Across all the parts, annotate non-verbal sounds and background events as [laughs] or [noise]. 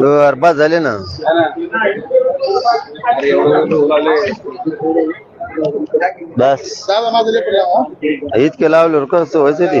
बर बस झाले ना. बस. इतके लावल्यावर कसं व्हायचं ते?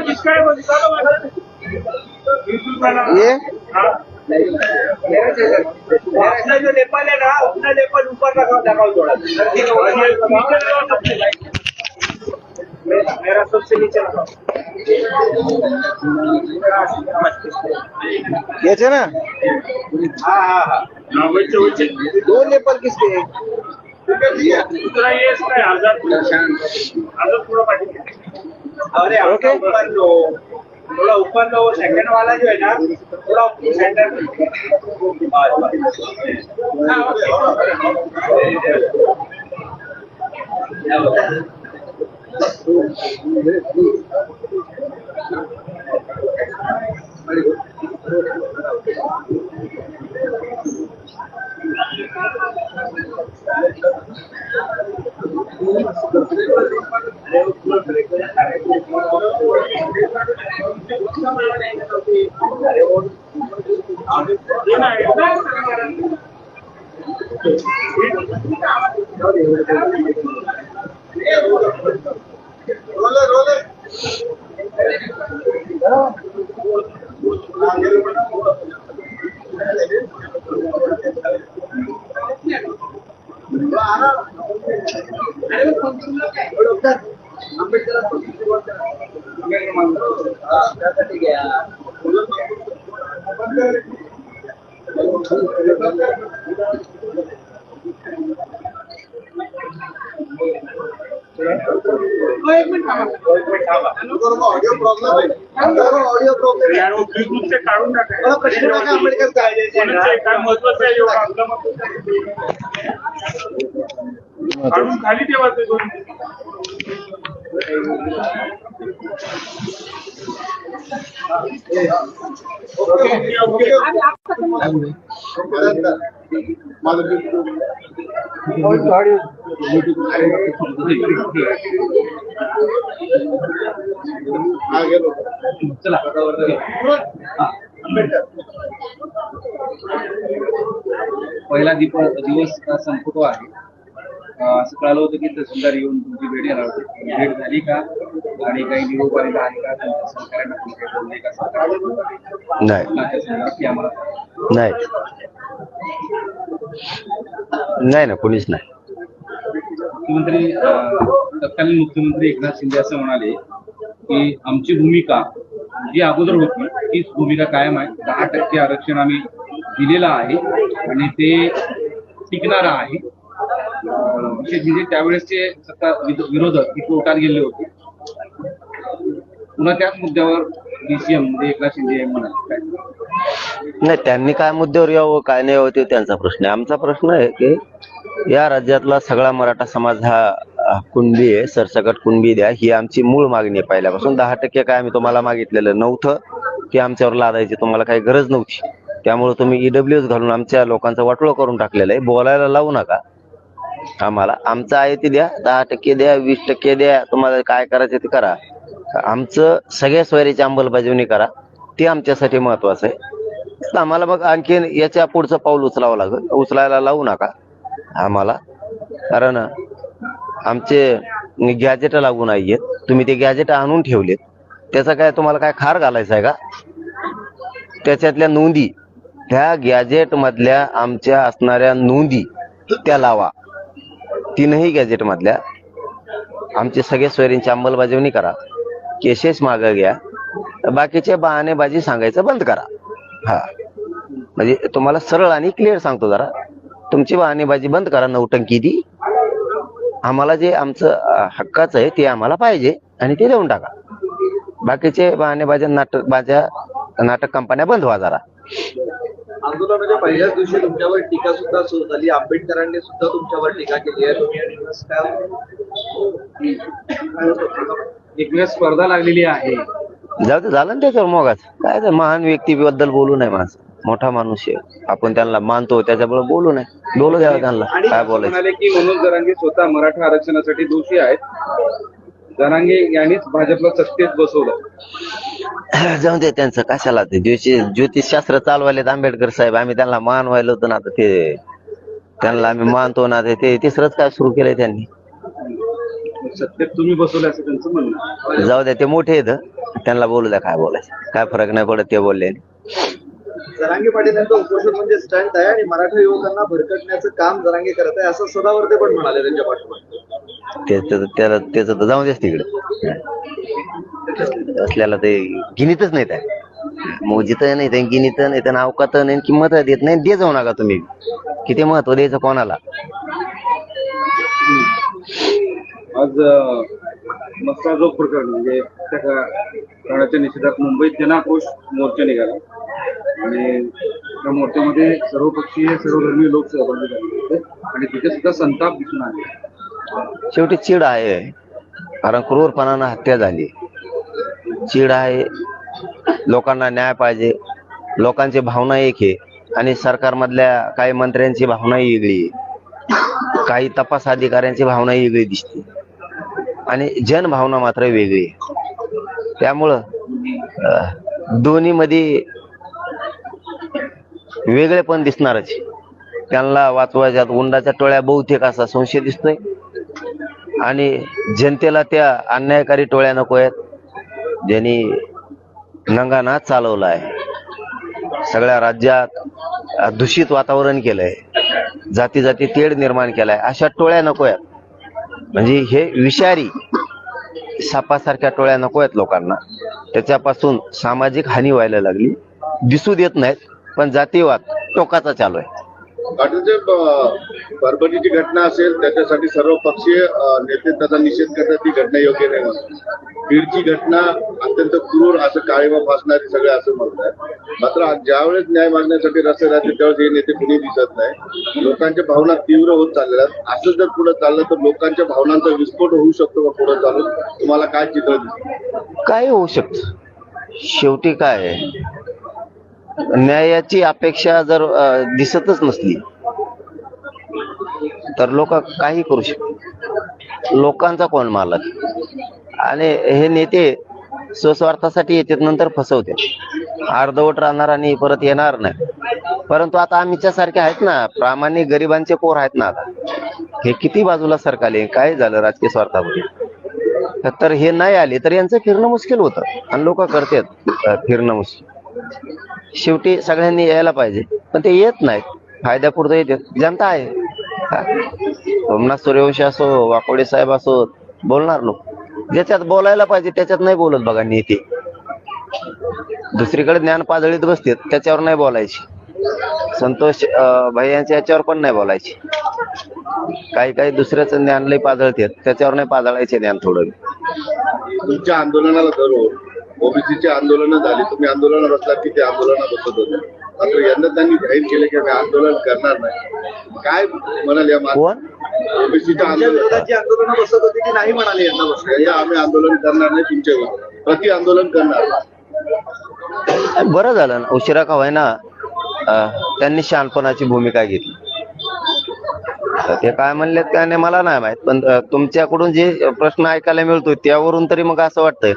किसका है वाला ये? अपना जो लेपल है ना, अपना नेपाल ऊपर रखा लगाओ थोड़ा। मेरा सबसे नीचे याचे ना? हाँ हाँ हाँ। वच्चे वच्चे दोन नेपाल किसके ये इसका आज़ाद आज़ाद थोड़ा अरे ओके। ऊपर लो। थोड़ा ऊपर लो। सेकंड वाला जो है ना थोड़ा सेंटर में बस, बस। हाँ, ओके। ये ना, ये ना। यार, वो YouTube से काढून टाका. कोणाचं काय महत्वाचं आहे एवढं आपलं मत. काढून खाली ठेवा ते दोन पहिला दीप दिवस हा संपतो आहे. असं कळालं होतं की तहसीलदार येऊन तुमची भेट घेणार होते. भेट झाली का? आणि काही निरोप आलेला आहे का? सहकार्यानं बोलले? नाही. की आम्हाला? नाही. नाही ना कोणीच नाही. मुख्यमंत्री तत्कालीन मुख्यमंत्री एकनाथ शिंदे असं म्हणाले की आमची भूमिका जी अगोदर होती तीच भूमिका कायम आहे. दहा टक्के आरक्षण आम्ही दिलेलं आहे आणि ते टिकणार आहे. विशेष म्हणजे त्यावेळेसचे सत्ता विरोधक ही कोर्टात गेले होते पुन्हा त्याच मुद्द्यावर डीसीएम म्हणजे एकनाथ शिंदे म्हणाले. नाही त्यांनी काय मुद्द्यावर यावं काय नाही यावं ते त्यांचा प्रश्न आहे. आमचा प्रश्न आहे की या राज्यातला सगळा मराठा समाज हा कुणबी आहे सरसकट कुणबी द्या ही आमची मूळ मागणी आहे पहिल्यापासून. दहा टक्के काय आम्ही तुम्हाला मागितलेलं नव्हतं की आमच्यावर लादायची तुम्हाला काही गरज नव्हती. त्यामुळे तुम्ही ईडब्ल्यूएस घालून आमच्या लोकांचं वाटोळं करून टाकलेलं आहे. बोलायला लावू नका. आम्हाला. आमचं आहे ते द्या दहा टक्के द्या वीस टक्के द्या तुम्हाला काय करायचं ते करा. आमचं सगळ्या सोयरीची अंमलबजावणी करा. ते आमच्यासाठी महत्वाचं आहे. आम्हाला मग आणखीन याच्या पुढचं पाऊल उचलावं लागेल. उचलायला लावू नका आम्हाला. कारण आमचे गॅजेट लागू नाहीयेत तुम्ही ते गॅजेट आणून ठेवलेत. त्याचा काय तुम्हाला काय खार घालायचा आहे का? त्याच्यातल्या नोंदी त्या गॅजेट मधल्या आमच्या असणाऱ्या नोंदी त्या लावा. तीनही गॅजेट मधल्या आमचे सगळे सोयरींची अंमलबजावणी करा. केसेस मागं घ्या. बाकीचे बहाणेबाजी सांगायचं बंद करा. हा. म्हणजे तुम्हाला सरळ आणि क्लिअर सांगतो जरा. तुमची बहाणेबाजी बंद करा नौटंकी दी. आम्हाला जे आमचं हक्काचं आहे ते आम्हाला पाहिजे आणि ते देऊन टाका. बाकीचे बहाणेबाज्या नाटक बाजा नाटक कंपन्या बंद व्हा जरा. आंदोलनाच्या पहिल्याच दिवशी तुमच्यावर टीका सुद्धा सुरू झाली. आंबेडकरांनी सुद्धा तुमच्यावर टीका केली आहे? एकमेव स्पर्धा लागलेली आहे. जाऊ दे झालं ना त्याच्यावर मोगाच. काय ते महान व्यक्तीबद्दल बोलू नये माणसं. मोठा माणूस आहे. आपण त्यांना मानतो त्याच्यामुळे बोलू नये. बोलू द्यावं त्यांना. काय बोलायचं? म्हणाले की मनोज जरांगे स्वतः मराठा आरक्षणासाठी दोषी आहेत. जरांगे यांनीच भाजपला सत्तेत बसवलं. [laughs] जाऊ दे त्यांचं कशाला ते? ज्योतिष ज्योतिषशास्त्र चालवायलेत आंबेडकर साहेब. आम्ही त्यांना मान व्हायला होतो ना आता ते त्यांना आम्ही मानतो ना ते- तिसरंच काय सुरू केलंय त्यांनी? सत्तेत तुम्ही बसवले असं त्यांचं म्हणणं. जाऊ द्या ते मोठे आहेत. त्यांना बोलू द्या काय बोलायचं. काय फरक नाही पडत ते बोलले. जरांगे पाटील यांचं उपोषण म्हणजे स्टंट आहे आणि मराठा युवकांना भरकटण्याचं काम जरांगे करत आहे असं सदावर्ते पण म्हणाले त्यांच्या पाठोपाठ त्याला त्याचं तर जाऊ देस तिकडे. असल्याला ते गिनीतच नाही त्या मोजित नाही त्या गिनीत नाही त्यांना अवकात नाही किंमत देत नाही दे जाऊ नका तुम्ही. किती महत्त्व द्यायचं कोणाला? आज अं, मस्ताजोग प्रकरण म्हणजे त्या करण्याच्या निषेधात मुंबईत जनाक्रोश मोर्चा निघाला. आणि त्या मोर्चामध्ये सर्वपक्षीय सर्वधर्मीय लोक सहभागी झाले होते. आणि तिथे सुद्धा संताप दिसून आले. शेवटी चीड आहे. कारण क्रूरपणानं हत्या झाली. चीड आहे. लोकांना न्याय पाहिजे. लोकांची भावना एक आहे. आणि सरकारमधल्या काही मंत्र्यांची भावनाही वेगळी आहे. काही तपास अधिकाऱ्यांची भावनाही वेगळी दिसते. आणि जनभावना मात्र वेगळी आहे. त्यामुळं दोन्ही मध्ये वेगळे पण दिसणारच. त्यांना वाचवायच्यात उंडाच्या टोळ्या बहुतेक असा संशय दिसतोय. आणि जनतेला त्या अन्यायकारी टोळ्या नको आहेत. ज्यांनी नंगानाच चालवला आहे. सगळ्या राज्यात दूषित वातावरण केलंय. जाती जाती तेढ निर्माण केलाय. अशा टोळ्या नको आहेत. म्हणजे हे विषारी सापासारख्या टोळ्या नको आहेत लोकांना. त्याच्यापासून सामाजिक हानी व्हायला लागली. दिसू देत नाहीत पण जातीवाद टोकाचा चालू आहे. पाटील परभणीची घटना असेल त्याच्यासाठी सर्व पक्षीय नेते त्याचा निषेध करतात. ती घटना योग्य नाही म्हणतात बीडची घटना अत्यंत क्रूर असं काळीमा फासणारी सगळे असं म्हणतात मात्र ज्यावेळेस न्याय मागण्यासाठी रस्ते राहते त्यावेळेस हे नेते कुणी दिसत नाही. लोकांच्या भावना तीव्र होत चाललेल्या आहेत. असं जर पुढे चाललं तर लोकांच्या भावनांचा विस्फोट होऊ शकतो का पुढे चालून? तुम्हाला काय चित्र काय होऊ शकत? शेवटी काय आहे? न्यायाची अपेक्षा जर दिसतच नसली तर लोक काही करू शकतात लोकांचा कोण मालक? आणि हे नेते स्वस्वार्थासाठी येतात नंतर फसवते अर्धवट राहणार आणि परत येणार नाही. परंतु आता आमच्या सारखे आहेत ना प्रामाणिक गरिबांचे पोर आहेत ना आता. हे किती बाजूला सरकारले काय झालं राजकीय स्वार्थामध्ये? तर हे नाही आले तर यांचं फिरणं मुश्किल होतं. आणि लोक करतात फिरणं मुश्किल. शेवटी सगळ्यांनी यायला पाहिजे. पण ते येत नाहीत फायद्यापुरतं येते जनता आहे. सोमनाथ सूर्यवंशी असो वाकोडे साहेब असो बोलणार लोक. ज्याच्यात बोलायला पाहिजे त्याच्यात नाही बोलत बघा नेते. दुसरीकडे ज्ञान पाजळीत बसतात त्याच्यावर नाही बोलायची. संतोष भाई यांच्या याच्यावर पण नाही बोलायची. काही काही दुसऱ्याचं ज्ञान लय पाजळतात त्याच्यावर नाही पाजळायचे ज्ञान थोडं. तुमच्या आंदोलनाला धरून ओबीसीची आंदोलनं झाली तुम्ही आंदोलन बसलात की ते आंदोलन बसत होते. मात्र यंदा त्यांनी जाहीर केले की आम्ही आंदोलन करणार नाही. काय म्हणाल या कोण? ओबीसीच्या आंदोलन बसत होती ती नाही म्हणाले यांना बसले यंदा आम्ही आंदोलन करणार नाही तुमच्या विरोधात. प्रति आंदोलन करणार. बरं झालं ना. उशिरा का होईना अं, त्यांनी शहाणपणाची भूमिका घेतली. तर ते काय म्हणले त्याने मला नाही माहीत. पण अं, तुमच्याकडून जे प्रश्न ऐकायला मिळतोय त्यावरून तरी मग असं वाटतंय.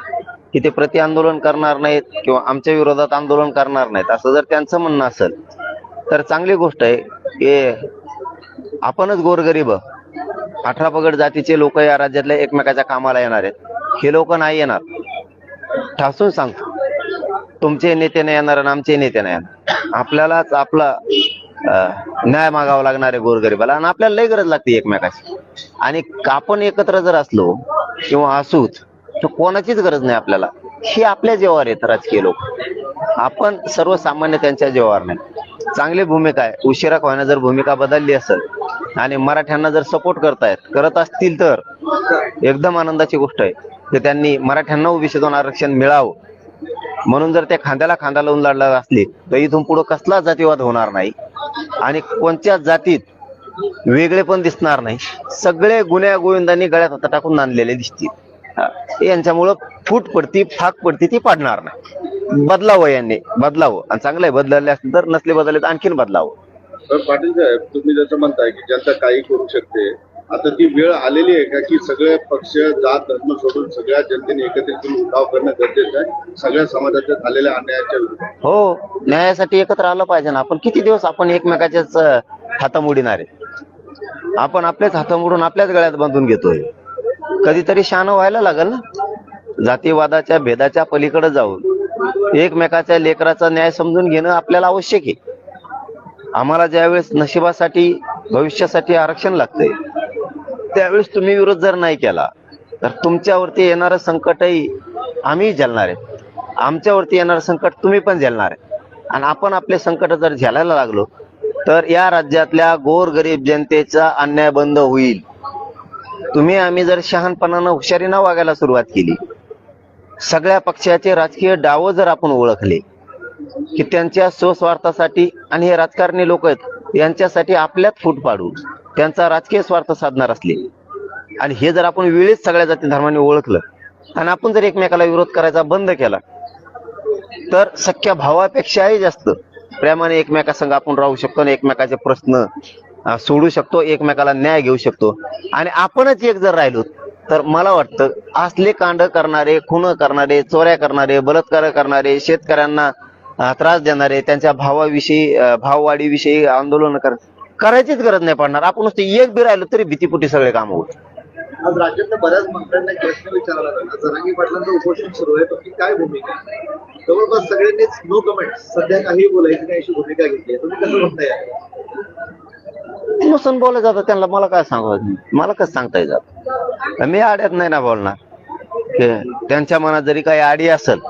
की ते प्रति आंदोलन करणार नाहीत किंवा आमच्या विरोधात आंदोलन करणार नाहीत. असं जर त्यांचं म्हणणं असेल तर चांगली गोष्ट आहे की आपणच गोरगरीब अठरा पगड जातीचे लोक या राज्यातल्या एकमेकाच्या कामाला येणार आहेत. हे लोक नाही येणार. ठासून सांगतो तुमचे नेते नाही येणार आणि आमचे नेते नाही येणार. आपल्यालाच आपला न्याय मागावा लागणार आहे गोरगरीबाला आणि आपल्याला लय गरज लागते एकमेकाची. आणि आपण एकत्र जर असलो किंवा असूच तर कोणाचीच गरज नाही आपल्याला. हे आपल्या जेव्हा आहेत राजकीय लोक. आपण सर्वसामान्य त्यांच्या जेव्हा नाही. चांगली भूमिका आहे. उशिरा का जर भूमिका बदलली असेल आणि मराठ्यांना जर सपोर्ट करतायत करत असतील तर एकदम आनंदाची गोष्ट आहे. की त्यांनी मराठ्यांना ओबीसीतून आरक्षण मिळावं. म्हणून जर त्या खांद्याला खांदा लावून लढला असली तर इथून पुढे कसला जातीवाद होणार नाही. आणि कोणत्या जातीत वेगळे पण दिसणार नाही. सगळे गुन्ह्या गोविंदांनी गळ्यात हात टाकून आणलेले दिसतील. यांच्यामुळं फूट पडती फाक पडती ती पाडणार नाही. बदलावं यांनी बदलावं. आणि चांगलं आहे बदलले असतील तर नसले बदलले तर आणखीन बदलावं. तर पाटील साहेब तुम्ही जसं म्हणताय की जनता काही करू शकते. आता ती वेळ आलेली आहे का की सगळे पक्ष जात धर्म सोडून सगळ्या जनतेने एकत्रित उठाव करणं गरजेचं आहे? सगळ्या समाजाच्या झालेल्या अन्यायाच्या विरोधात हो न्यायासाठी एकत्र आलं पाहिजे ना. आपण किती दिवस आपण एकमेकाच्याच हातामुडीणार आहे? आपण आपलेच हातामुडून आपल्याच गळ्यात बांधून घेतोय. कधीतरी शान व्हायला लागल ना? जातीवादाच्या भेदाच्या पलीकडे जाऊन एकमेकाच्या लेकराचा न्याय समजून घेणं आपल्याला आवश्यक आहे. आम्हाला ज्यावेळेस नशिबासाठी भविष्यासाठी आरक्षण लागतंय त्यावेळेस तुम्ही विरोध जर नाही केला तर तुमच्यावरती येणारं संकटही आम्ही झेलणार आहे. आमच्यावरती येणारं संकट तुम्ही पण झेलणार आहे. आणि आपण आपले संकट जर झेलायला लागलो तर या राज्यातल्या गोरगरीब जनतेचा अन्याय बंद होईल. तुम्ही आम्ही जर शहाणपणानं हुशारीनं वागायला सुरुवात केली सगळ्या पक्षाचे राजकीय डाव जर आपण ओळखले की त्यांच्या स्वस्वार्थासाठी आणि हे राजकारणी लोक आहेत यांच्यासाठी आपल्यात फूट पाडू त्यांचा राजकीय स्वार्थ साधणार असले आणि हे जर आपण वेळीच सगळ्या जाती धर्माने ओळखलं आणि आपण जर एकमेकाला विरोध करायचा बंद केला तर सख्या भावापेक्षाही जास्त प्रेमाने एकमेकासंग आपण राहू शकतो आणि एकमेकाचे प्रश्न सोडू शकतो एकमेकाला न्याय घेऊ शकतो. आणि आपणच एक जर राहिलो तर मला वाटतं असले कांड करणारे खून करणारे चोऱ्या करणारे बलात्कार करणारे शेतकऱ्यांना त्रास देणारे त्यांच्या भावाविषयी भाववाढीविषयी आंदोलन कर करायचीच गरज नाही पडणार. आपण नुसते एक बी राहिलो तरी भीतीपुटी सगळे काम होत आज राज्यातल्या बऱ्याच मंत्र्यांना एक प्रश्न विचारला जाणार जरांगी पाटलांचं उपोषण सुरू आहे तुमची काय भूमिका? जवळपास सगळ्यांनीच नो कमेंट सध्या काही बोलायची नाही अशी भूमिका घेतली आहे. तुम्ही कसं म्हणताय नसून बोलत जातं त्यांना. मला काय सांगू मला कसं सांगता येत मी आड्यात नाही ना बोलणार. त्यांच्या मनात जरी काही आडी असेल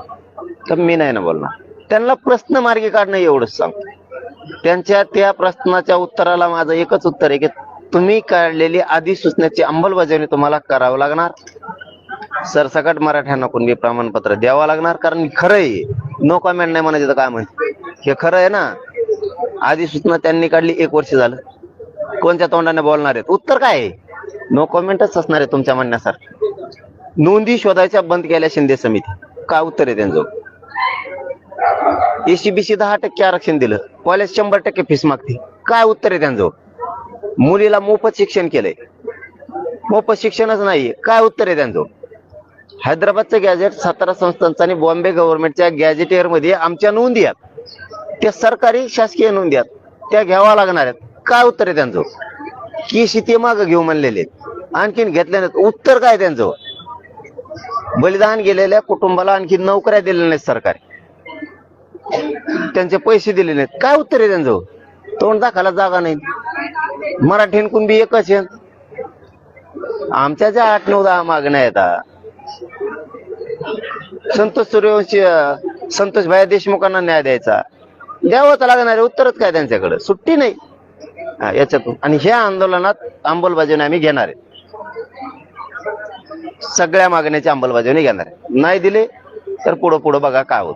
तर मी नाही ना बोलणार. त्यांना प्रश्न मार्गी काढणं एवढंच सांगतो. त्यांच्या त्या प्रश्नाच्या उत्तराला माझं एकच उत्तर आहे की तुम्ही काढलेली अधिसूचनेची अंमलबजावणी तुम्हाला करावं लागणार. सरसकट मराठ्यांना कुणबी प्रमाणपत्र द्यावं लागणार कारण खरंय आहे नो कॉमेंट नाही म्हणायचं तर काय म्हणते हे खरं आहे ना? अधिसूचना त्यांनी काढली एक वर्ष झालं. कोणत्या तोंडाने बोलणार आहेत? उत्तर काय आहे? नो कॉमेंटच असणार आहे तुमच्या म्हणण्यासारखं. नोंदी शोधायच्या बंद केल्या शिंदे समिती. काय उत्तर आहे त्यांचं? एसीबीसी दहा टक्के आरक्षण दिलं. कॉलेज शंभर टक्के फीस मागते काय उत्तर आहे त्यांचं? मुलीला मोफत शिक्षण केलंय. मोफत शिक्षणच नाहीये काय उत्तर आहे त्यांचं? हैदराबादचं गॅजेट सातारा संस्थांचं आणि बॉम्बे गव्हर्नमेंटच्या गॅजेटियरमध्ये आमच्या नोंदी आहेत. त्या सरकारी शासकीय नोंदी आहेत. त्या घ्यावा लागणार आहेत. काय उत्तर आहे त्यांचं? की शेती माग घेऊ म्हणलेले आणखीन घेतल्या नाहीत. उत्तर काय त्यांचं? बलिदान गेलेल्या कुटुंबाला आणखी नोकऱ्या दिलेल्या नाहीत सरकारी. त्यांचे पैसे दिले नाहीत. काय उत्तर आहे त्यांचं? तोंड दाखवायला जागा नाही. मराठी कुणबी एकच आहे. आमच्या ज्या आठ नऊ दहा मागण्या येतात संतोष सूर्यवंशी संतोष भाई देशमुखांना न्याय द्यायचा. द्यावंच लागणार उत्तरच काय त्यांच्याकडे? सुट्टी नाही. याच्यातून. आणि ह्या आंदोलनात अंमलबजावणी आम्ही घेणार आहे. सगळ्या मागण्याची अंमलबजावणी घेणार आहे. नाही दिले तर पुढं पुढं बघा काय होत.